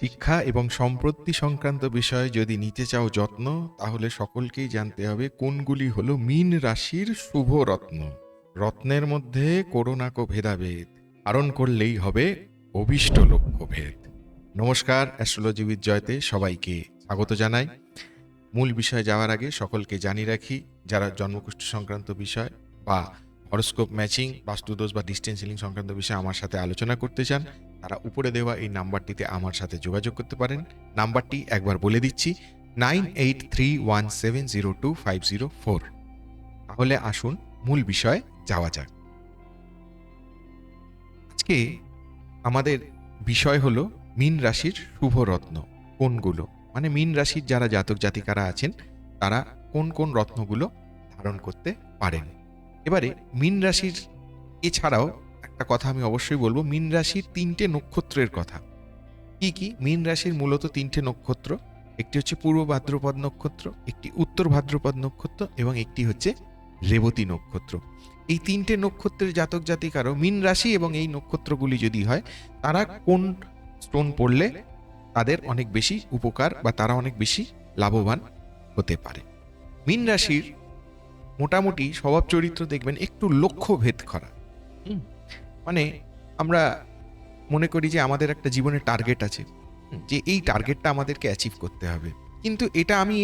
শিক্ষা এবং সম্পত্তি সংক্রান্ত বিষয়ে যদি নিতে চাও যত্ন, তাহলে সকলকেই জানতে হবে কোনগুলি হলো মীন রাশির শুভ রত্ন। রত্নের মধ্যে করোনাকো ভেদাভেদ ধারণ করলেই হবে অভিষ্ট লক্ষ্যভেদ নমস্কার, অ্যাস্ট্রোলজিবিদ জয়তে সবাইকে স্বাগত জানাই। মূল বিষয়ে যাওয়ার আগে সকলকে জানিয়ে রাখি, যারা জন্মকুষ্ঠ সংক্রান্ত বিষয় বা হরস্কোপ ম্যাচিং, বাস্তুদোষ বা ডিস্টেন্স হিলিং সংক্রান্ত বিষয়ে আমার সাথে আলোচনা করতে চান তারা উপরে দেওয়া এই নাম্বারটিতে আমার সাথে যোগাযোগ করতে পারেন। নাম্বারটি একবার বলে দিচ্ছি, nine eight three one seven zero two five zero four. তাহলে আসুন, মূল বিষয়ে যাওয়া যাক। আজকে আমাদের বিষয় হলো মীন রাশির শুভ রত্ন, কোনগুলো? মানে মীন রাশির যারা জাতক জাতিকারা আছেন, তারা কোন কোন রত্নগুলো ধারণ করতে পারেন? এবারে মীন রাশির এছাড়াও একটা কথা আমি অবশ্যই বলব, মীন রাশির তিনটে নক্ষত্রের কথা। কি কি? মীন রাশির মূলত তিনটে নক্ষত্র, একটি হচ্ছে পূর্ব ভাদ্রপদ নক্ষত্র, একটি উত্তর ভাদ্রপদ নক্ষত্র এবং একটি হচ্ছে রেবতী নক্ষত্র। এই তিনটে নক্ষত্রের জাতক জাতিকারও মীন রাশি এবং এই নক্ষত্রগুলি যদি হয়, তারা কোন স্টোন পড়লে তাদের অনেক বেশি উপকার বা তারা অনেক বেশি লাভবান হতে পারে। মীন রাশির মোটামুটি স্বভাব চরিত্র দেখবেন একটু লক্ষ্য ভেদ করা মানে আমরা মনে করি যে আমাদের একটা জীবনের টার্গেট আছে, যে এই টার্গেটটা আমাদেরকে অ্যাচিভ করতে হবে। কিন্তু এটা আমি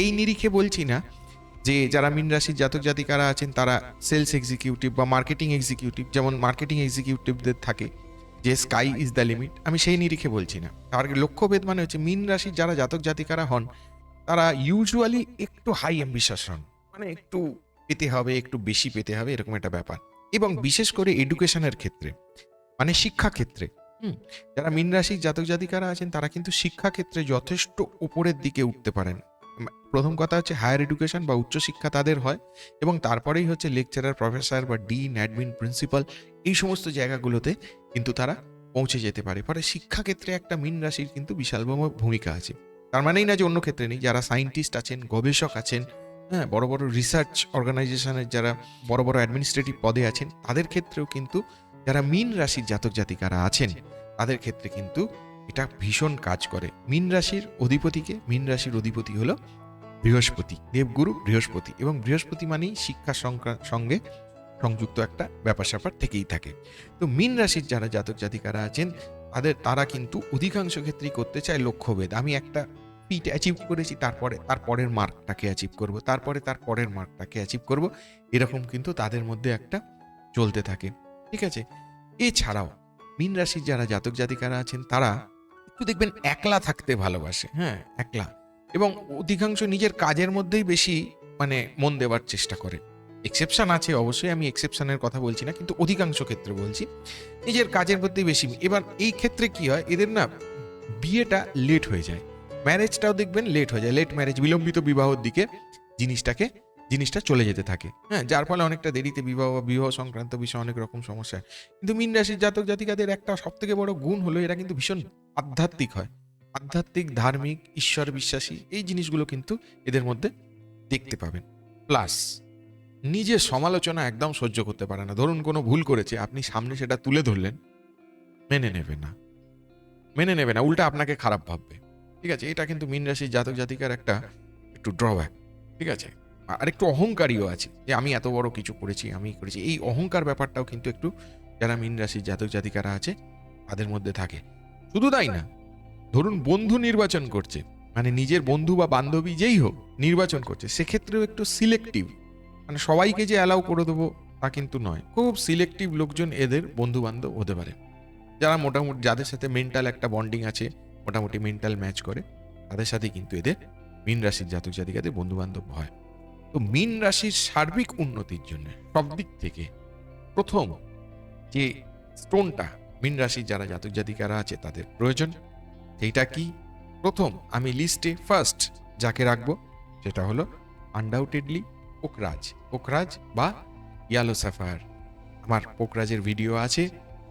এই নিরিখে বলছি না যে যারা মিন রাশির জাতক জাতিকারা আছেন, তারা সেলস এক্সিকিউটিভ বা মার্কেটিং এক্সিকিউটিভ যেমন মার্কেটিং এক্সিকিউটিভদের থাকে যে স্কাই ইজ দ্য লিমিট আমি সেই নিরিখে বলছি না। তার লক্ষ্যভেদ মানে হচ্ছে মিন রাশির যারা জাতক জাতিকারা হন, তারা ইউজুয়ালি একটু হাই অ্যাম্বিশাস হন। মানে একটু পেতে হবে, একটু বেশি পেতে হবে, এরকম একটা ব্যাপার। এবং বিশেষ করে এডুকেশনের ক্ষেত্রে মানে শিক্ষা ক্ষেত্রে হুম, যারা মিন রাশির জাতক জাতিকারা আছেন তারা কিন্তু শিক্ষা ক্ষেত্রে যথেষ্ট উপরের দিকে উঠতে পারেন। প্রথম কথা হচ্ছে হায়ার এডুকেশন বা উচ্চশিক্ষা তাদের হয় এবং তারপরেই হচ্ছে লেকচারার প্রফেসর বা ডিন অ্যাডমিন প্রিন্সিপাল এই সমস্ত জায়গাগুলোতে কিন্তু তারা পৌঁছে যেতে পারে। ফলে শিক্ষাক্ষেত্রে একটা মিন রাশির কিন্তু বিশাল বড় ভূমিকা আছে। তার মানেই না যে অন্য ক্ষেত্রে নেই। যারা সায়েন্টিস্ট আছেন গবেষক আছেন হ্যাঁ বড় বড় রিসার্চ অর্গানাইজেশনের যারা বড় বড় অ্যাডমিনিস্ট্রেটিভ পদে আছেন, তাদের ক্ষেত্রেও কিন্তু যারা মিন রাশির জাতক জাতিকারা আছেন, তাদের ক্ষেত্রে কিন্তু এটা ভীষণ কাজ করে। মিন রাশির অধিপতিকে, মিন রাশির অধিপতি হলো বৃহস্পতি, দেবগুরু বৃহস্পতি এবং বৃহস্পতি মানেই শিক্ষা সঙ্গে সংযুক্ত একটা ব্যাপার স্যাপার থেকেই থাকে। তো মিন রাশির যারা জাতক জাতিকারা আছেন, তাদের, তারা কিন্তু অধিকাংশ ক্ষেত্রেই করতে চায় লক্ষ্যভেদ। আমি একটা ফিট অ্যাচিভ করেছি, তারপরে তার পরের মার্কটাকে অ্যাচিভ করব, তারপরে তার পরের মার্কটাকে অ্যাচিভ করব, এরকম কিন্তু তাদের মধ্যে একটা চলতে থাকে, ঠিক আছে? এছাড়াও, মীন রাশির যারা জাতক জাতিকারা আছেন, তারা একটু দেখবেন একলা থাকতে ভালোবাসে হ্যাঁ একলা। এবং অধিকাংশ নিজের কাজের মধ্যেই বেশি মানে মন দেওয়ার চেষ্টা করে। এক্সেপশান আছে, অবশ্যই আমি এক্সেপশানের কথা বলছি না, কিন্তু অধিকাংশ ক্ষেত্রে বলছি, নিজের কাজের মধ্যেই বেশি। এবার এই ক্ষেত্রে কি হয়, এদের না, বিয়েটা লেট হয়ে যায়। ম্যারেজটাও দেখবেন লেট হয়ে যায়। লেট ম্যারেজ বিলম্বিত বিবাহর দিকে জিনিসটাকে, জিনিসটা চলে যেতে থাকে। হ্যাঁ যার ফলে অনেকটা দেরিতে বিবাহ বা বিবাহ সংক্রান্ত বিষয়ে অনেক রকম সমস্যা। কিন্তু মিন রাশির জাতক জাতিকাদের একটা সব থেকে বড় গুণ হলো এরা কিন্তু ভীষণ আধ্যাত্মিক হয়। আধ্যাত্মিক, ধার্মিক, ঈশ্বর বিশ্বাসী, এই জিনিসগুলো কিন্তু এদের মধ্যে দেখতে পাবেন। প্লাস নিজের সমালোচনা একদম সহ্য করতে পারে না। ধরুন কোনো ভুল করেছে, আপনি সামনে সেটা তুলে ধরলেন, মেনে নেবে না। মেনে নেবে না, উল্টা আপনাকে খারাপ ভাববে। ঠিক আছে? এটা কিন্তু মিন রাশির জাতক জাতিকার একটা একটু ড্রব্যাক ঠিক আছে? আর একটু অহংকারীও আছে যে আমি এত বড় কিছু করেছি আমি করেছি। এই অহংকার ব্যাপারটাও কিন্তু একটু যারা মিন রাশির জাতক জাতিকারা আছে, তাদের মধ্যে থাকে। শুধু তাই না, ধরুন বন্ধু নির্বাচন করছে মানে নিজের বন্ধু বা বান্ধবী যেই হোক নির্বাচন করছে, সেক্ষেত্রেও একটু সিলেক্টিভ মানে সবাইকে যে অ্যালাউ করে দেবো তা কিন্তু নয়। খুব সিলেক্টিভ লোকজন এদের বন্ধু বান্ধব হতে পারে। যারা মোটামুটি, যাদের সাথে মেন্টাল একটা বন্ডিং আছে মোটামুটি মেন্টাল ম্যাচ করে। তাদের সাথে কিন্তু এদের মীন রাশির জাতক জাতিকাদের বন্ধু বান্ধব হয়। তো মীন রাশির সার্বিক উন্নতির জন্য সব দিক থেকে প্রথম যে স্টোনটা মীন রাশির যারা জাতক জাতিকারা আছে তাদের প্রয়োজন। সেইটা কি? প্রথম আমি লিস্টে ফার্স্ট যাকে রাখব সেটা হলো আনডাউটেডলি পোকরাজ। পোকরাজ বা ইয়ালো সাফায়ার আমার পোকরাজের ভিডিও আছে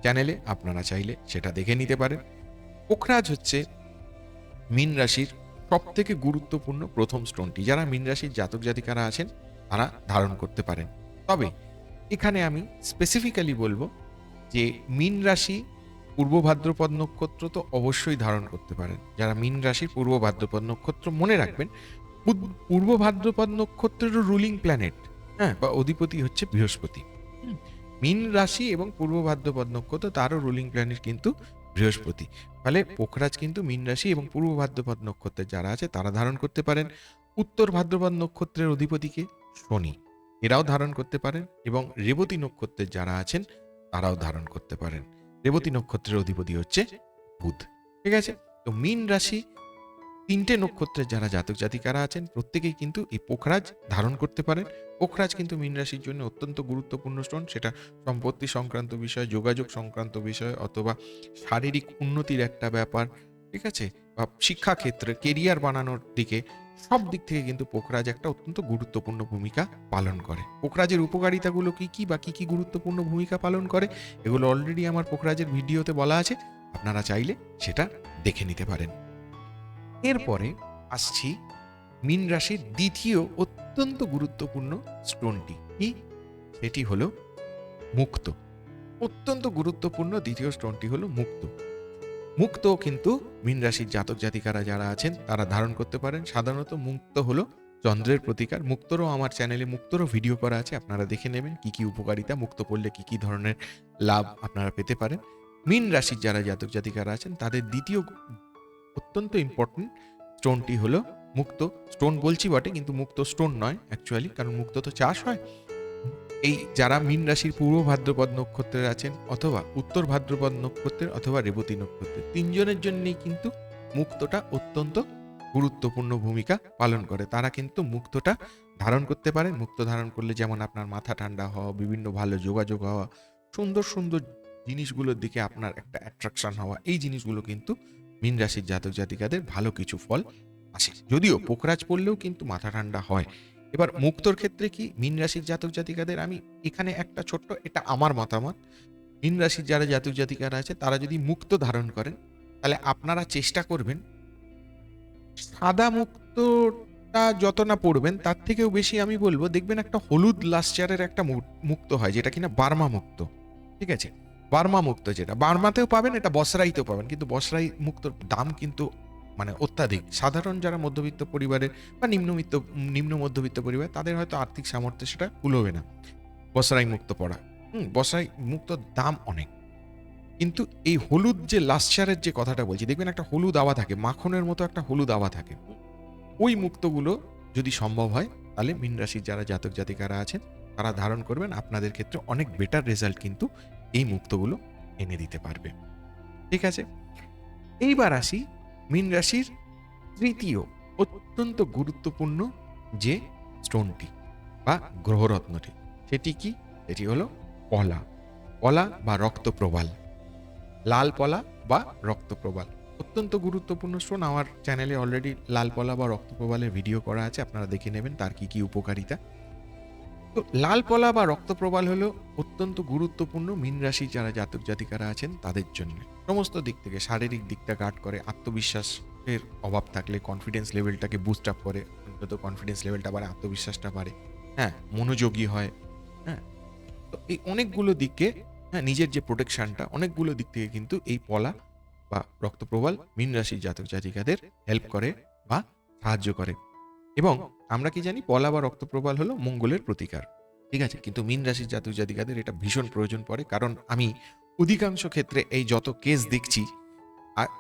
চ্যানেলে আপনারা চাইলে সেটা দেখে নিতে পারেন। পোকরাজ হচ্ছে মীন রাশির সব থেকে গুরুত্বপূর্ণ প্রথম স্টোনটি। যারা মীন রাশির জাতক জাতিকারা আছেন, তারা ধারণ করতে পারেন। তবে এখানে আমি স্পেসিফিক্যালি বলব যে মীন রাশি পূর্ব ভাদ্রপদ নক্ষত্র তো অবশ্যই ধারণ করতে পারেন। যারা মীন রাশির পূর্ব ভাদ্রপদ নক্ষত্র মনে রাখবেন, পূর্ব নক্ষত্রেরও রুলিং প্ল্যানেট হ্যাঁ বা অধিপতি হচ্ছে বৃহস্পতি। মীন রাশি এবং পূর্ব ভাদ্রপদ নক্ষত্র তারও রুলিং প্ল্যানেট কিন্তু বৃহস্পতি। ফলে পোখরাজ কিন্তু মীন রাশি এবং পূর্ব ভাদ্রপদ নক্ষত্রের যারা আছে, তারা ধারণ করতে পারেন উত্তর ভাদ্রপদ নক্ষত্রের অধিপতিকে শনি। এরাও ধারণ করতে পারেন এবং রেবতী নক্ষত্রের যারা আছেন, তারাও ধারণ করতে পারেন। রেবতী নক্ষত্রের অধিপতি হচ্ছে বুধ। ঠিক আছে? তো মীন রাশি তিনটে নক্ষত্রের যারা জাতক জাতিকারা আছেন, প্রত্যেকেই কিন্তু এই পোখরাজ ধারণ করতে পারেন। পোখরাজ কিন্তু মীন রাশির জন্য অত্যন্ত গুরুত্বপূর্ণ স্টোন সেটা সম্পত্তি সংক্রান্ত বিষয়, যোগাযোগ সংক্রান্ত বিষয় অথবা শারীরিক উন্নতির একটা ব্যাপার, ঠিক আছে? বা শিক্ষাক্ষেত্রে কেরিয়ার বানানোর দিকে সব দিক থেকে কিন্তু পোখরাজ একটা অত্যন্ত গুরুত্বপূর্ণ ভূমিকা পালন করে। পোখরাজের উপকারিতাগুলো কি কি বা কি কি গুরুত্বপূর্ণ ভূমিকা পালন করে, এগুলো অলরেডি আমার পোখরাজের ভিডিওতে বলা আছে। আপনারা চাইলে সেটা দেখে নিতে পারেন। এরপরে আসছি মীন রাশির দ্বিতীয় অত্যন্ত গুরুত্বপূর্ণ স্টোনটি কি? সেটি হলো মুক্ত। অত্যন্ত গুরুত্বপূর্ণ দ্বিতীয় স্টোনটি হলো মুক্ত। মুক্ত কিন্তু মীন রাশির জাতক জাতিকারা যারা আছেন, তারা ধারণ করতে পারেন। সাধারণত মুক্ত হলো চন্দ্রের প্রতিকার। মুক্তরও আমার চ্যানেলে মুক্তরও ভিডিও করা আছে, আপনারা দেখে নেবেন কি কি উপকারিতা মুক্ত করলে কি কি ধরনের লাভ আপনারা পেতে পারেন। মীন রাশির যারা জাতক জাতিকারা আছেন, তাদের দ্বিতীয় অত্যন্ত ইম্পর্টেন্ট স্টোনটি হলো মুক্ত স্টোন বলছি বটে, কিন্তু মুক্ত স্টোন নয় অ্যাকচুয়ালি কারণ মুক্ত তো চাষ হয়। এই যারা মীন রাশির পূর্ব ভাদ্রপদ নক্ষত্রের আছেন অথবা উত্তর ভাদ্রপদ নক্ষত্রের অথবা রেবতী নক্ষত্রের, তিনজনের জন্যই কিন্তু মুক্তটা অত্যন্ত গুরুত্বপূর্ণ ভূমিকা পালন করে। তারা কিন্তু মুক্তটা ধারণ করতে পারে মুক্ত ধারণ করলে যেমন আপনার মাথা ঠান্ডা হওয়া, বিভিন্ন ভালো যোগাযোগ হওয়া, সুন্দর সুন্দর জিনিসগুলোর দিকে আপনার একটা অ্যাট্রাকশন হওয়া, এই জিনিসগুলো কিন্তু মীন রাশির জাতক জাতিকাদের ভালো কিছু ফল আসে। যদিও পোকরাজ পড়লেও কিন্তু মাথা ঠান্ডা হয়। এবার মুক্তর ক্ষেত্রে কি মীন রাশির জাতক জাতিকাদের, আমি এখানে একটা ছোট্ট, এটা আমার মতামত, মীন রাশির যারা জাতক জাতিকারা আছে, তারা যদি মুক্ত ধারণ করেন, তাহলে আপনারা চেষ্টা করবেন, সাদা মুক্তটা যত না পড়বেন, তার থেকেও বেশি আমি বলব, দেখবেন একটা হলুদ লাস্টারের একটা মুক্ত হয়, যেটা কিনা বার্মা মুক্ত, ঠিক আছে? বার্মা মুক্ত যেটা। বার্মাতেও পাবেন, এটা বসরাইতেও পাবেন, কিন্তু বসরাই মুক্তর দাম কিন্তু মানে অত্যাধিক। সাধারণ যারা মধ্যবিত্ত পরিবারের বা নিম্নবিত্ত, নিম্ন মধ্যবিত্ত পরিবার, তাদের হয়তো আর্থিক সামর্থ্য সেটা কুলোবে না। বসরাই মুক্ত পড়া। হুম, বসরাই মুক্তর দাম অনেক। কিন্তু এই হলুদ যে লাস্টারের যে কথাটা বলছি, দেখবেন একটা হলুদ আওয়া থাকে, মাখনের মতো একটা হলুদ আওয়া থাকে। ওই মুক্তগুলো যদি সম্ভব হয়, তাহলে মীন রাশির যারা জাতক জাতিকারা আছেন, তারা ধারণ করবেন আপনাদের ক্ষেত্রে অনেক বেটার রেজাল্ট কিন্তু এই মুক্তগুলো এনে দিতে পারবে। ঠিক আছে? এইবার আসি মীন রাশির তৃতীয় অত্যন্ত গুরুত্বপূর্ণ যে স্টোনটি বা গ্রহরত্নটি। সেটি কি? এটি হলো পলা। পলা বা রক্তপ্রবাল লাল পলা বা রক্তপ্রবাল অত্যন্ত গুরুত্বপূর্ণ স্টোন। আমার চ্যানেলে অলরেডি লাল পলা বা রক্তপ্রবালের ভিডিও করা আছে, আপনারা দেখে নেবেন তার কি কি উপকারিতা। তো লাল পলা বা রক্তপ্রবাল হলো অত্যন্ত গুরুত্বপূর্ণ মীন রাশি যারা জাতক জাতিকারা আছেন তাদের জন্য। সমস্ত দিক থেকে শারীরিক দিকটা গার্ড করে, আত্মবিশ্বাসের অভাব থাকলে কনফিডেন্স লেভেলটাকে বুস্ট আপ করে, অন্তত কনফিডেন্স লেভেলটা বাড়ে, আত্মবিশ্বাসটা বাড়ে। হ্যাঁ মনোযোগী হয় হ্যাঁ। তো এই অনেকগুলো দিকে হ্যাঁ নিজের যে প্রোটেকশানটা অনেকগুলো দিক থেকে কিন্তু এই পলা বা রক্তপ্রবাল মীন রাশির জাতক জাতিকাদের হেল্প করে বা সাহায্য করে। এবং আমরা কি জানি পলা বা রক্তপ্রবাল হলো মঙ্গলের প্রতিকার। ঠিক আছে? কিন্তু মীন রাশির জাতক জাতিকাদের এটা ভীষণ প্রয়োজন পড়ে, কারণ আমি অধিকাংশ ক্ষেত্রে এই যত কেস দেখছি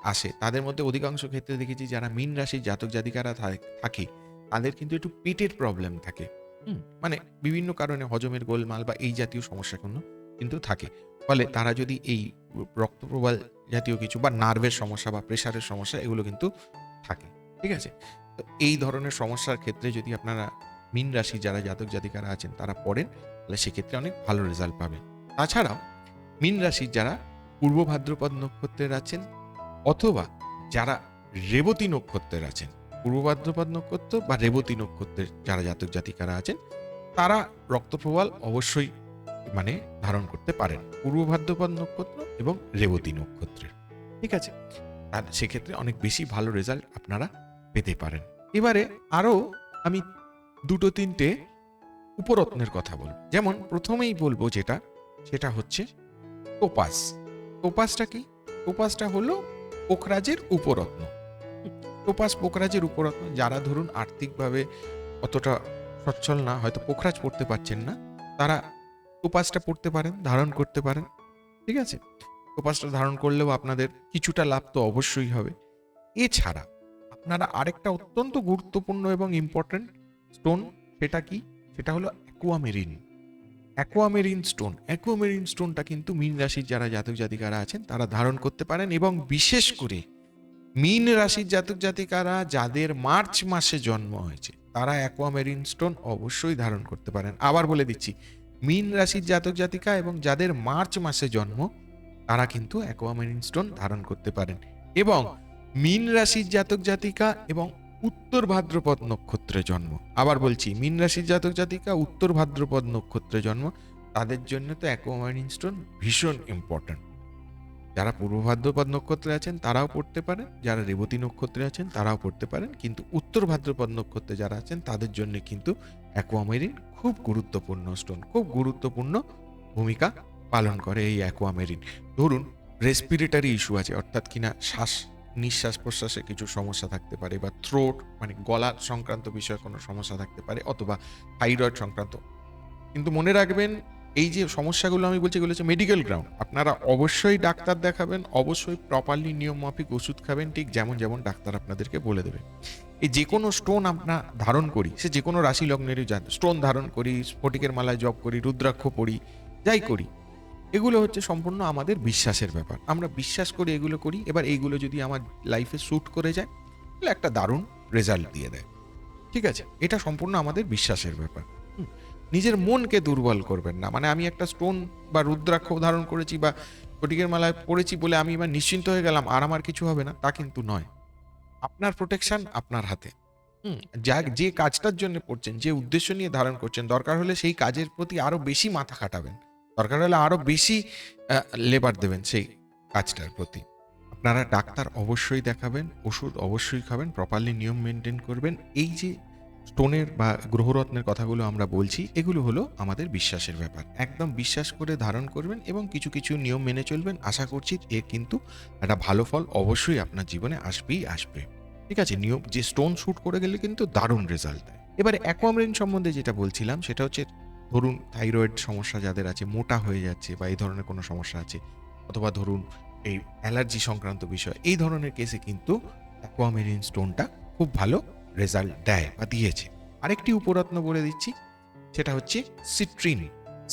আসে, তাদের মধ্যে অধিকাংশ ক্ষেত্রে দেখেছি যারা মীন রাশির জাতক জাতিকারা থাকে তাদের কিন্তু একটু পেটের প্রবলেম থাকে। মানে বিভিন্ন কারণে হজমের গোলমাল বা এই জাতীয় সমস্যা কোনো কিন্তু থাকে। ফলে তারা যদি এই রক্তপ্রবাল জাতীয় কিছু বা নার্ভের সমস্যা বা প্রেশারের সমস্যা এগুলো কিন্তু থাকে। ঠিক আছে? তো এই ধরনের সমস্যার ক্ষেত্রে যদি আপনারা মীন রাশি যারা জাতক জাতিকারা আছেন, তারা পড়েন, তাহলে সেক্ষেত্রে অনেক ভালো রেজাল্ট পাবেন। তাছাড়াও মিন রাশির যারা পূর্ব ভাদ্রপদ নক্ষত্রের আছেন অথবা যারা রেবতী নক্ষত্রের আছেন, পূর্ব ভাদ্রপদ নক্ষত্র বা রেবতী নক্ষত্রের যারা জাতক জাতিকারা আছেন, তারা রক্তপ্রবাল অবশ্যই মানে ধারণ করতে পারেন, পূর্ব ভাদ্রপদ নক্ষত্র এবং রেবতী নক্ষত্রের। ঠিক আছে? আর সেক্ষেত্রে অনেক বেশি ভালো রেজাল্ট আপনারা পেতে পারেন। এবারে আরও আমি দুটো তিনটে উপরত্নের কথা বলব। যেমন প্রথমেই বলব যেটা, সেটা হচ্ছে টোপাস। টোপাসটা কি? টোপাসটা হলো পোখরাজের উপরত্ন। টোপাস পোখরাজের উপরত্ন যারা ধরুন আর্থিকভাবে অতটা সচ্ছল না, হয়তো পোখরাজ পড়তে পারছেন না, তারা টোপাসটা পড়তে পারেন, ধারণ করতে পারেন। ঠিক আছে? টোপাসটা ধারণ করলেও আপনাদের কিছুটা লাভ তো অবশ্যই হবে। এছাড়া আপনারা আরেকটা অত্যন্ত গুরুত্বপূর্ণ এবং ইম্পর্ট্যান্ট স্টোন সেটা কি? সেটা হলো অ্যাকোয়ামেরিন অ্যাকোয়ামেরিন স্টোন অ্যাকোয়ামেরিন স্টোনটা কিন্তু মীন রাশির যারা জাতক জাতিকারা আছেন, তারা ধারণ করতে পারেন এবং বিশেষ করে মীন রাশির জাতক জাতিকারা যাদের মার্চ মাসে জন্ম হয়েছে, তারা অ্যাকোয়ামেরিন স্টোন অবশ্যই ধারণ করতে পারেন। আবার বলে দিচ্ছি, মীন রাশির জাতক জাতিকা এবং যাদের মার্চ মাসে জন্ম, তারা কিন্তু অ্যাকোয়ামেরিন স্টোন ধারণ করতে পারেন। এবং মীন রাশির জাতক জাতিকা এবং উত্তর ভাদ্রপদ নক্ষত্রে জন্ম। আবার বলছি, মীন রাশির জাতক জাতিকা, উত্তর ভাদ্রপদ নক্ষত্রে জন্ম, তাদের জন্য তো অ্যাকোয়ামারিন স্টোন ভীষণ ইম্পর্ট্যান্ট যারা পূর্ব ভাদ্রপদ নক্ষত্রে আছেন, তারাও পড়তে পারেন। যারা রেবতী নক্ষত্রে আছেন, তারাও পড়তে পারেন। কিন্তু উত্তর ভাদ্রপদ নক্ষত্রে যারা আছেন, তাদের জন্য কিন্তু অ্যাকোয়ামেরিন খুব গুরুত্বপূর্ণ স্টোন খুব গুরুত্বপূর্ণ ভূমিকা পালন করে এই অ্যাকোয়ামেরিন ধরুন রেসপিরেটারি ইস্যু আছে, অর্থাৎ কিনা শ্বাস নিঃশ্বাস প্রশ্বাসে কিছু সমস্যা থাকতে পারে বা থ্রোট মানে গলার সংক্রান্ত বিষয়ে কোনো সমস্যা থাকতে পারে অথবা থাইরয়েড সংক্রান্ত। কিন্তু মনে রাখবেন, এই যে সমস্যাগুলো আমি বলছি এগুলো হচ্ছে মেডিকেল গ্রাউন্ড আপনারা অবশ্যই ডাক্তার দেখাবেন, অবশ্যই প্রপারলি নিয়ম মাফিক ওষুধ খাবেন, ঠিক যেমন যেমন ডাক্তার আপনাদেরকে বলে দেবে। এই যে কোনো স্টোন আমরা ধারণ করি, সে যে কোনো রাশি লগ্নেরই যান স্টোন ধারণ করি, স্ফটিকের মালায় জপ করি, রুদ্রাক্ষ পড়ি, যাই করি এগুলো হচ্ছে সম্পূর্ণ আমাদের বিশ্বাসের ব্যাপার। আমরা বিশ্বাস করে এগুলো করি, এবার এইগুলো যদি আমার লাইফে শ্যুট করে যায়, তাহলে একটা দারুণ রেজাল্ট দিয়ে দেয়। ঠিক আছে? এটা সম্পূর্ণ আমাদের বিশ্বাসের ব্যাপার। নিজের মনকে দুর্বল করবেন না। মানে আমি একটা স্টোন বা রুদ্রাক্ষ ধারণ করেছি বা স্ফটিকের মালায় পড়েছি বলে আমি এবার নিশ্চিন্ত হয়ে গেলাম, আর আমার কিছু হবে না, তা কিন্তু নয়। আপনার প্রোটেকশন আপনার হাতে। হুম। যা যে কাজটার জন্য পড়ছেন, যে উদ্দেশ্য নিয়ে ধারণ করছেন, দরকার হলে সেই কাজের প্রতি আরও বেশি মাথা খাটাবেন। দরকার হলে আরও বেশি লেবার দেবেন সেই কাজটার প্রতি। আপনারা ডাক্তার অবশ্যই দেখাবেন, ওষুধ অবশ্যই খাবেন প্রপারলি নিয়ম মেনটেন করবেন। এই যে স্টোনের বা গ্রহরত্নের কথাগুলো আমরা বলছি, এগুলো হলো আমাদের বিশ্বাসের ব্যাপার। একদম বিশ্বাস করে ধারণ করবেন এবং কিছু কিছু নিয়ম মেনে চলবেন। আশা করছি এর কিন্তু একটা ভালো ফল অবশ্যই আপনার জীবনে আসবেই আসবে। ঠিক আছে? নিয়ম, যে স্টোন শ্যুট করে গেলে কিন্তু দারুণ রেজাল্ট দেয়। এবারে অ্যাকোয়ামরিন সম্বন্ধে যেটা বলছিলাম, সেটা হচ্ছে ধরুন থাইরয়েড সমস্যা যাদের আছে, মোটা হয়ে যাচ্ছে বা এই ধরনের কোনো সমস্যা আছে, অথবা ধরুন এই অ্যালার্জি সংক্রান্ত বিষয়, এই ধরনের কেসে কিন্তু অ্যাকোয়ামেরিন স্টোনটা খুব ভালো রেজাল্ট দেয় বা দিয়েছে। আরেকটি উপরত্ন বলে দিচ্ছি, সেটা হচ্ছে সিট্রিন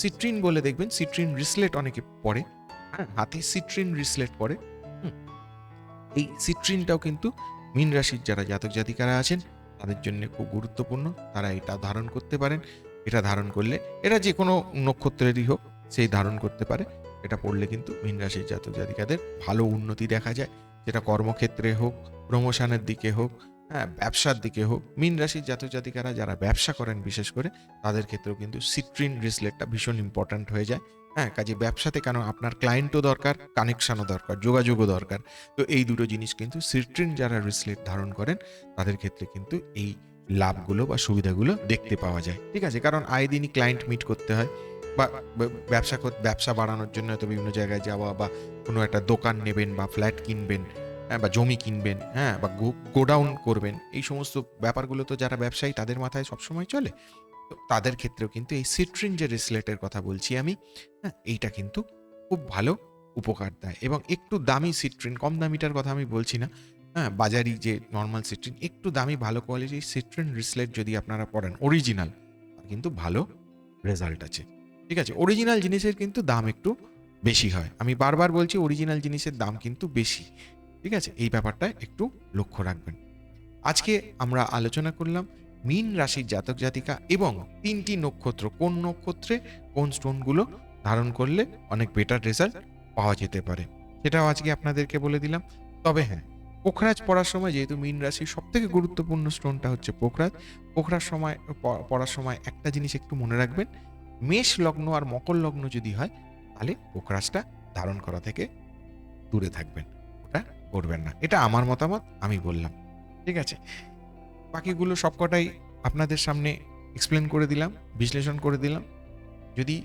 সিট্রিন বলে দেখবেন সিট্রিন রিসলেট অনেকে পড়ে হ্যাঁ হাতে সিট্রিন রিসলেট পড়ে এই সিট্রিনটাও কিন্তু মীন রাশির যারা জাতক জাতিকারা আছেন, তাদের জন্য খুব গুরুত্বপূর্ণ, তারা এটা ধারণ করতে পারেন। এটা ধারণ করলে এটা যে কোনো নক্ষত্রেরই হোক, সেই ধারণ করতে পারে। এটা পড়লে কিন্তু মীন রাশির জাতক জাতিকাদের ভালো উন্নতি দেখা যায়। যেটা কর্মক্ষেত্রে হোক প্রমোশনের দিকে হোক হ্যাঁ ব্যবসার দিকে হোক, মীন রাশির জাতক জাতিকারা যারা ব্যবসা করেন বিশেষ করে, তাদের ক্ষেত্রেও কিন্তু সিট্রিন রিসলেটটা ভীষণ ইম্পর্ট্যান্ট হয়ে যায়। হ্যাঁ কাজে ব্যবসাতে কেন আপনার ক্লায়েন্টও দরকার কানেকশনও দরকার, যোগাযোগও দরকার। তো এই দুটো জিনিস কিন্তু সিট্রিন যারা রিসলেট ধারণ করেন, তাদের ক্ষেত্রে কিন্তু এই লাভগুলো বা সুবিধাগুলো দেখতে পাওয়া যায়। ঠিক আছে? কারণ আয় দিনই ক্লায়েন্ট মিট করতে হয় বা ব্যবসা ব্যবসা বাড়ানোর জন্য হয়তো বিভিন্ন জায়গায় যাওয়া বা কোনো একটা দোকান নেবেন বা ফ্ল্যাট কিনবেন হ্যাঁ বা জমি কিনবেন হ্যাঁ বা গোডাউন করবেন। এই সমস্ত ব্যাপারগুলো তো যারা ব্যবসায়ী তাদের মাথায় সবসময় চলে। তো তাদের ক্ষেত্রেও কিন্তু এই সিট্রিন যে রিসলেটের কথা বলছি আমি হ্যাঁ এইটা কিন্তু খুব ভালো উপকার দেয়। এবং একটু দামি সিট্রিন কম দামিটার কথা আমি বলছি না হ্যাঁ বাজারি যে নর্মাল সিট্রিন একটু দামি, ভালো কোয়ালিটির সিট্রিন রিসলেট যদি আপনারা পড়েন অরিজিনাল কিন্তু ভালো রেজাল্ট আছে। ঠিক আছে? অরিজিনাল জিনিসের কিন্তু দাম একটু বেশি হয়। আমি বারবার বলছি অরিজিনাল জিনিসের দাম কিন্তু বেশি। ঠিক আছে? এই ব্যাপারটা একটু লক্ষ্য রাখবেন। আজকে আমরা আলোচনা করলাম মীন রাশির জাতক জাতিকা এবং তিনটি নক্ষত্র। কোন নক্ষত্রে কোন স্টোনগুলো ধারণ করলে অনেক বেটার রেজাল্ট পাওয়া যেতে পারে? সেটাও আজকে আপনাদেরকে বলে দিলাম। তবে হ্যাঁ পোখরাজ পড়ার সময় যেহেতু মীন রাশির সব থেকে গুরুত্বপূর্ণ স্টোনটা হচ্ছে পোখরাজ। পোখরার সময় পড়ার সময় একটা জিনিস একটু মনে রাখবেন, মেষ লগ্ন আর মকর লগ্ন যদি হয়, তাহলে পোখরাজটা ধারণ করা থেকে দূরে থাকবেন, ওটা করবেন না। এটা আমার মতামত, আমি বললাম। ঠিক আছে? বাকিগুলো সবকটাই আপনাদের সামনে এক্সপ্লেন করে দিলাম, বিশ্লেষণ করে দিলাম। যদি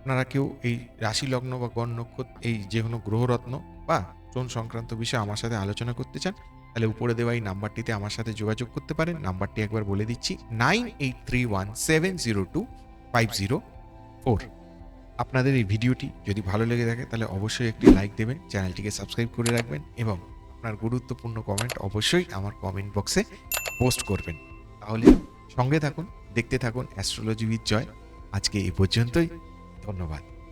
আপনারা কেউ এই রাশি লগ্ন বা গণ নক্ষত্র এই যে কোনো গ্রহরত্ন বা স্টোন সংক্রান্ত বিষয়ে আমার সাথে আলোচনা করতে চান, তাহলে উপরে দেওয়া এই নাম্বারটিতে আমার সাথে যোগাযোগ করতে পারেন। নাম্বারটি একবার বলে দিচ্ছি, nine eight three one seven zero two five zero four. আপনাদের এই ভিডিওটি যদি ভালো লেগে থাকে, তাহলে অবশ্যই একটি লাইক দেবেন, চ্যানেলটিকে সাবস্ক্রাইব করে রাখবেন এবং আপনার গুরুত্বপূর্ণ কমেন্ট অবশ্যই আমার কমেন্ট বক্সে পোস্ট করবেন। তাহলে সঙ্গে থাকুন, দেখতে থাকুন, অ্যাস্ট্রোলজি উইথ জয়। আজকে এই পর্যন্তই। ধন্যবাদ